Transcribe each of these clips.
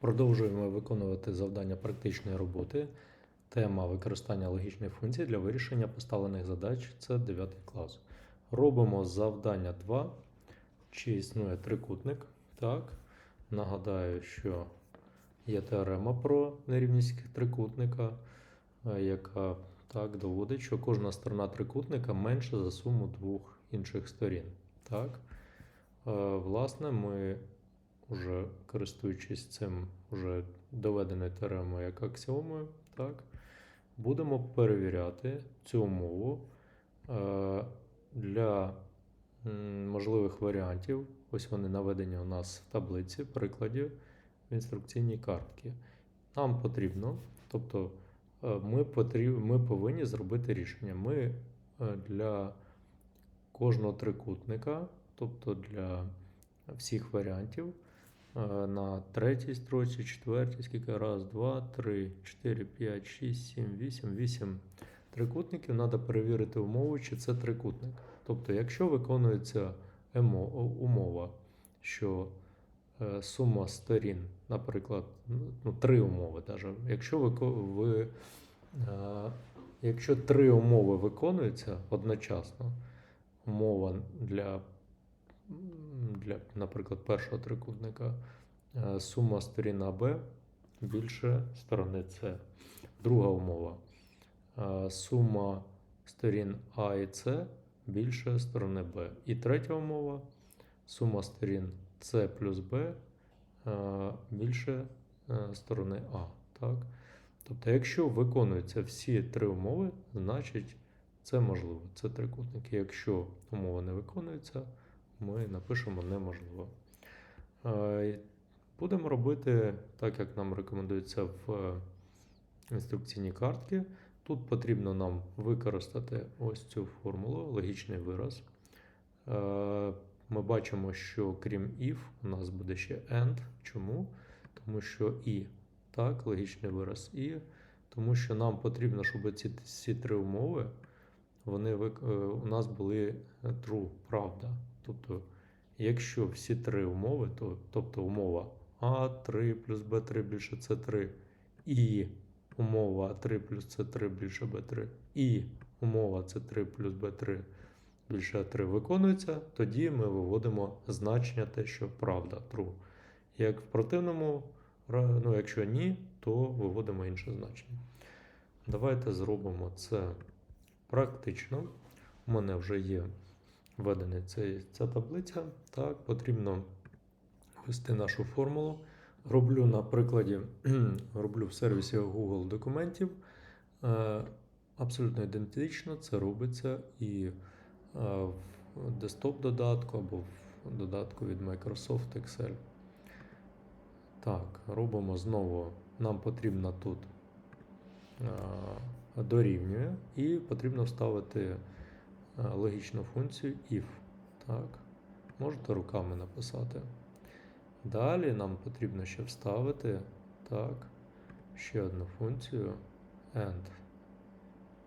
Продовжуємо виконувати завдання практичної роботи. Тема використання логічних функцій для вирішення поставлених задач це 9 клас. Робимо завдання 2. Чи існує трикутник? Так. Нагадаю, що є теорема про нерівність трикутника, е, яка так доводить, що кожна сторона трикутника менша за суму двох інших сторін. Так. Е, Власне, ми вже користуючись цим вже доведеною теоремою як аксіомою, так, будемо перевіряти цю умову е, для можливих варіантів. Ось вони наведені у нас в таблиці прикладів в інструкційній картці. Нам потрібно, тобто е, ми, потріб, ми повинні зробити рішення. Ми е, для кожного трикутника, тобто для всіх варіантів, на третій строчці, четвертій, скільки раз, два, три, чотири, п'ять, шість, сім, вісім, вісім трикутників. Треба перевірити умову, чи це трикутник. Тобто, якщо виконується умова, що е, сума сторін, наприклад, ну, три умови, даже. якщо ви, ви е, якщо три умови виконуються одночасно, умова для для, наприклад, першого трикутника е, сума сторін АБ більше сторони С. Друга умова. е, Сума сторін А і С більше сторони Б. І третя умова. Сума сторін С плюс Б е, більше сторони А. Так? Тобто, якщо виконуються всі три умови, значить це можливо. Це трикутник. Якщо умова не виконується, ми напишемо неможливо. Е, Будемо робити так, як нам рекомендується в е, інструкційній картці. Тут потрібно нам використати ось цю формулу, логічний вираз. Е, Ми бачимо, що крім if, у нас буде ще and. Чому? Тому що і, так, логічний вираз і, тому що нам потрібно, щоб ці, ці три умови вони у нас були true, правда. Тобто, якщо всі три умови, то, тобто умова А3 плюс Б3 більше С3, і умова А3 плюс С3 більше Б3, і умова С3 плюс Б3 більше А3 виконується, тоді ми виводимо значення те, що правда, true. Як в противному, ну, якщо ні, то виводимо інше значення. Давайте зробимо це практично. У мене вже є введена ця, ця таблиця. Так, потрібно ввести нашу формулу. Роблю на прикладі, роблю в сервісі Google документів. Е, Абсолютно ідентично це робиться і е, в десктоп додатку або в додатку від Microsoft Excel. Так, робимо знову. Нам потрібно тут е, дорівнює, і потрібно вставити логічну функцію if. Так. Можете руками написати. Далі нам потрібно ще вставити так, ще одну функцію and.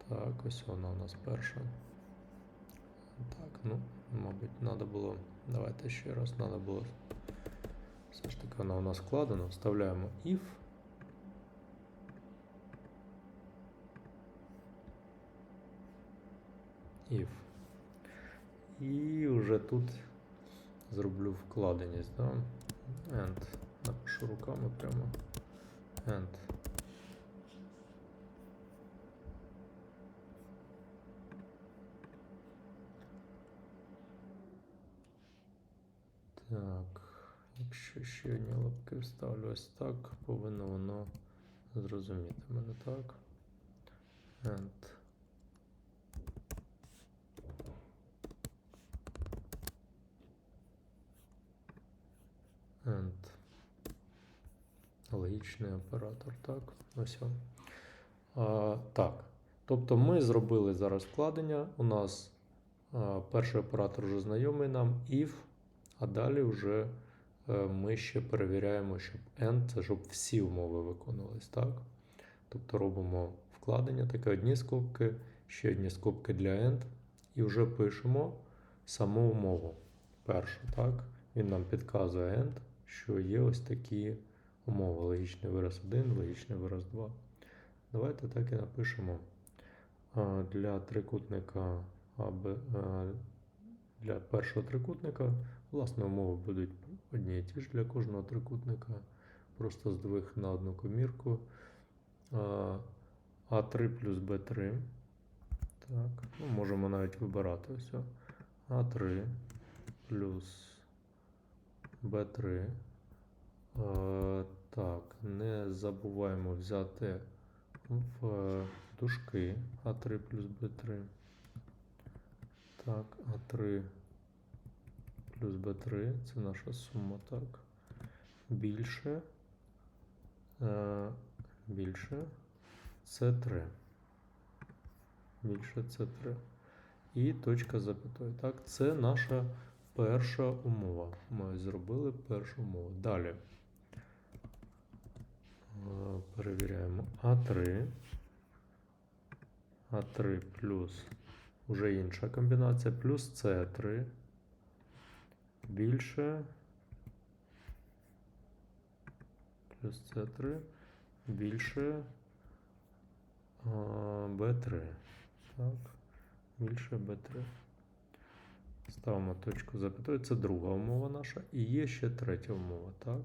Так, ось вона у нас перша. Так, ну, мабуть, треба було. Давайте ще раз треба було. Все ж таки вона у нас складена. Вставляємо if. If. І вже тут зроблю вкладеність, да? And. Напишу руками прямо. And. Так, якщо ще одні лапки вставлю ось так, повинно воно зрозуміти мене так. And. Логічний оператор, так. Ось. А, так. Тобто ми зробили зараз вкладення. У нас а, перший оператор вже знайомий нам if, а далі вже е, ми ще перевіряємо, щоб end, це щоб всі умови виконувались, так? Тобто робимо вкладення, таке одні скобки, ще одні скобки для end, і вже пишемо саму умову першу, так? Він нам підказує end, що є ось такі умова логічний вираз 1, логічний вираз 2. Давайте так і напишемо. Для трикутника для першого трикутника, власне, умови будуть одні і ті ж для кожного трикутника. Просто здвиг на одну комірку. А, А3 плюс Б3. Так, ну, можемо навіть вибирати ось. А3 плюс Б3. Е, так, не забуваємо взяти в дужки А3 плюс Б3. Так, А3 плюс Б3 це наша сума, так. Більше. Е, більше С3. Більше С3. І точка запятої. Так, це наша перша умова. Ми зробили першу умову. Далі. Е, Перевіряємо А3. А3 плюс уже інша комбінація, плюс С3 більше. Плюс С3 більше Б3. Так, більше Б3. Ставимо точку запятої. Це друга умова наша. І є ще третя умова. Так.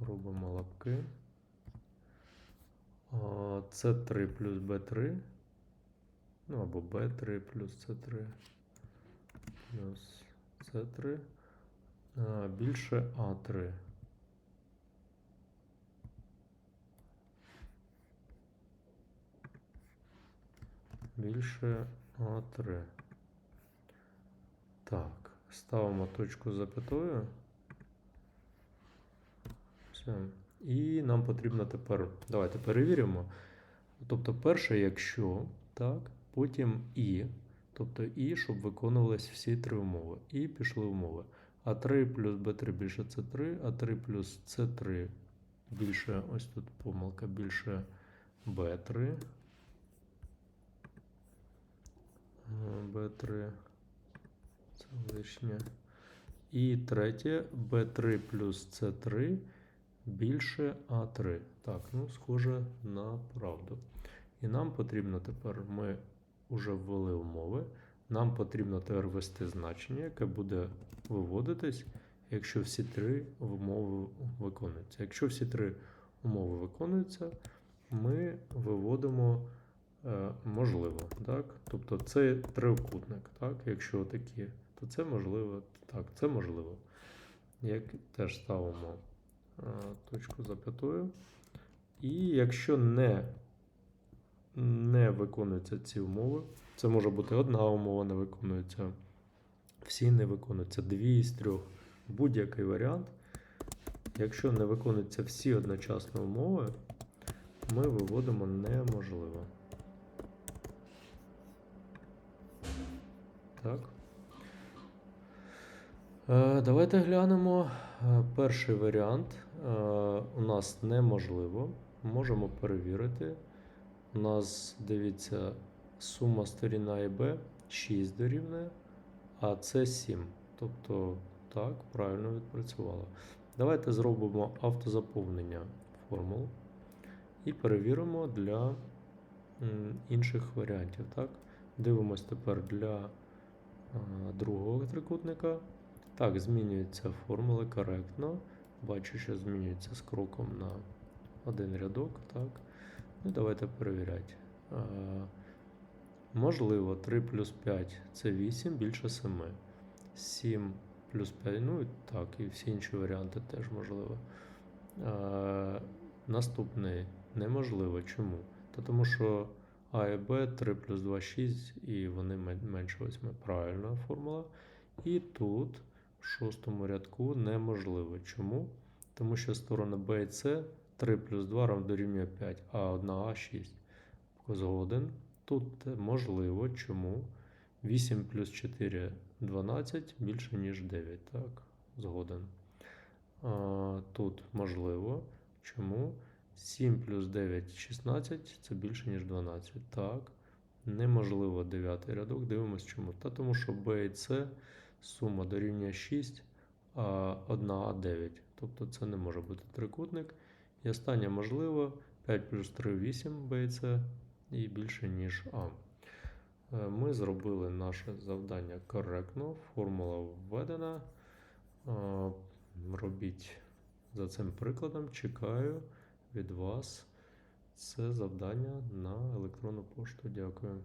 Робимо лапки. С3 плюс Б3. Ну або Б3 плюс С3. Плюс С3. Більше А3. Більше А3. Так, ставимо точку запятою. Все. І нам потрібно тепер. Давайте перевіримо. Тобто, перше, якщо, так, потім і. Тобто і, щоб виконувались всі три умови. І пішли умови. А3 плюс Б3 більше С3, А3 плюс С3 більше, ось тут помилка, більше Б3. Е, Б3. Це лишнє. І третє B3 плюс C3 більше А3. Так, ну, схоже на правду. І нам потрібно тепер, ми вже ввели умови. Нам потрібно тепер ввести значення, яке буде виводитись, якщо всі три умови виконуються. Якщо всі три умови виконуються, ми виводимо е, можливо. Так? Тобто це трикутник. Так? Якщо такі то це можливо. Так, це можливо. Як теж ставимо точку запятою. І якщо не, не виконуються ці умови, це може бути одна умова не виконується, всі не виконуються, дві з трьох, будь-який варіант. Якщо не виконуються всі одночасно умови, ми виводимо неможливо. Так. Е, Давайте глянемо. Е, Перший варіант е, у нас неможливо. Можемо перевірити. У нас, дивіться, сума сторін А і Б 6 дорівнює, а це 7. Тобто, так, правильно відпрацювало. Давайте зробимо автозаповнення формул і перевіримо для інших варіантів. Так? Дивимось тепер для е, другого трикутника. Так, змінюються формули коректно. Бачу, що змінюється з кроком на один рядок. Так. Ну, давайте перевіряти. Можливо, 3 плюс 5 це 8 більше 7. 7 плюс 5, ну так, і всі інші варіанти теж можливо. А, наступний неможливо. Чому? Та тому що А і Б 3 плюс 2 6, і вони менше 8. Правильна формула. І тут в шостому рядку неможливо. Чому? Тому що сторони B і C 3 плюс 2 равно дорівнює 5, а 1А 6. Згоден. Тут можливо. Чому? 8 плюс 4 12 більше, ніж 9. Так, згоден. А, тут можливо. Чому? 7 плюс 9 16 це більше, ніж 12. Так. Неможливо дев'ятий рядок. Дивимось чому. Та тому що B і C сума дорівнює 6, а 1 А 9. тобто це не може бути трикутник. І останнє можливо 5 плюс 3 8 БЦ і більше, ніж А. Е, Ми зробили наше завдання коректно, формула введена. Е, Робіть за цим прикладом. Чекаю від вас це завдання на електронну пошту. Дякую.